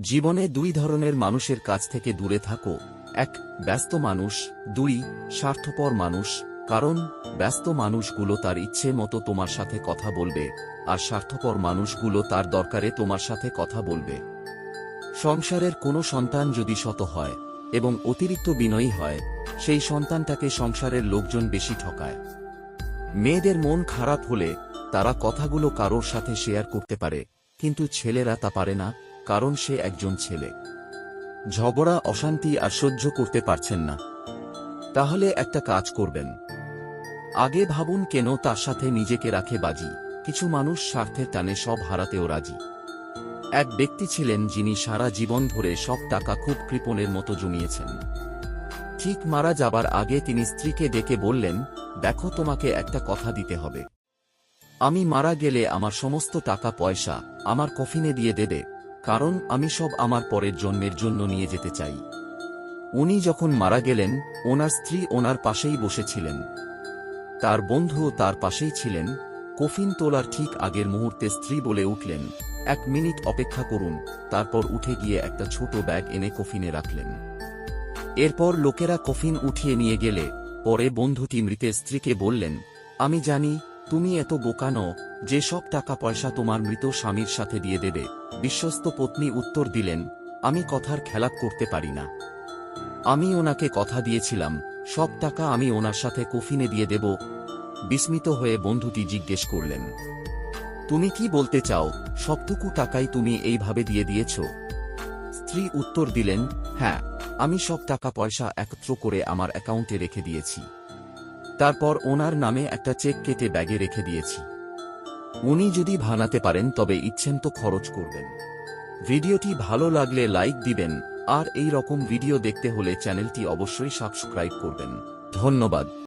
জীবনে দুই ধরনের মানুষের কাছ থেকে দূরে থাকো। এক, ব্যস্ত মানুষ। দুই, স্বার্থপর মানুষ। কারণ, ব্যস্ত মানুষগুলো তার ইচ্ছে মতো তোমার সাথে কথা বলবে, আর স্বার্থপর মানুষগুলো তার দরকারে তোমার সাথে কথা বলবে। সংসারের কোনো সন্তান যদি শত হয়, এবং অতিরিক্ত বিনয়ী হয়, সেই সন্তানটাকে সংসারের লোকজন বেশি ঠকায়। মেয়েদের মন খারাপ হলে তারা কথাগুলো কারোর সাথে শেয়ার করতে পারে, কিন্তু ছেলেরা তা পারে না। কারণ সে একজন ছেলে। ঝগড়া, অশান্তি আর সহ্য করতে পারছেন না। তাহলে একটা কাজ করবেন। আগে ভাবুন কেন তার সাথে নিজেকে রাখে বাজি। কিছু মানুষ স্বার্থের টানে, সব হারাতেও রাজি। এক ব্যক্তি ছিলেন যিনি সারা জীবন ধরে সব টাকা খুব কৃপণের মতো জমিয়েছেন। ঠিক মারা যাবার আগে তিনি স্ত্রীকে ডেকে বললেন, দেখো তোমাকে একটা কথা দিতে হবে। আমি মারা গেলে আমার সমস্ত টাকা পয়সা আমার কফিনে দিয়ে দেবে। কারণ আমি সব আমার পরের জন্মের জন্য নিয়ে যেতে চাই। উনি যখন মারা গেলেন, ওনার স্ত্রী ওনার পাশেই বসেছিলেন। তার বন্ধুও তার পাশেই ছিলেন। কফিন তোলার ঠিক আগের মুহূর্তে স্ত্রী বলে উঠলেন, এক মিনিট অপেক্ষা করুন। তারপর উঠে গিয়ে একটা ছোট ব্যাগ এনে কফিনে রাখলেন। এরপর লোকেরা কফিন উঠিয়ে নিয়ে গেলে, পরে বন্ধুটি মৃতের স্ত্রীকে বললেন, আমি জানি তুমি এত বোকা নও, যে সব টাকা পয়সা তোমার মৃত স্বামীর সাথে দিয়ে দেবে, বিশ্বস্ত পত্নী উত্তর দিলেন, আমি কথার খেলাপ করতে পারি না। আমি ওনাকে কথা দিয়েছিলাম, সব টাকা আমি ওনার সাথে কফিনে দিয়ে দেব, বিস্মিত হয়ে বন্ধুটি জিজ্ঞেস করলেন। তুমি কি বলতে চাও, সবটুকু টাকাই তুমি এইভাবে দিয়ে দিয়েছ? স্ত্রী উত্তর দিলেন হ্যাঁ আমি সব টাকা পয়সা একত্র করে আমার অ্যাকাউন্টে রেখে দিয়েছি। তারপর ওনার নামে একটা চেক কেটে ব্যাগে রেখে দিয়েছি। উনি যদি ভানাতে পারেন, তবে ইচ্ছেন তো খরচ করবেন। ভিডিওটি ভালো লাগলে লাইক দিবেন, আর এই রকম ভিডিও দেখতে হলে চ্যানেলটি অবশ্যই সাবস্ক্রাইব করবেন। ধন্যবাদ।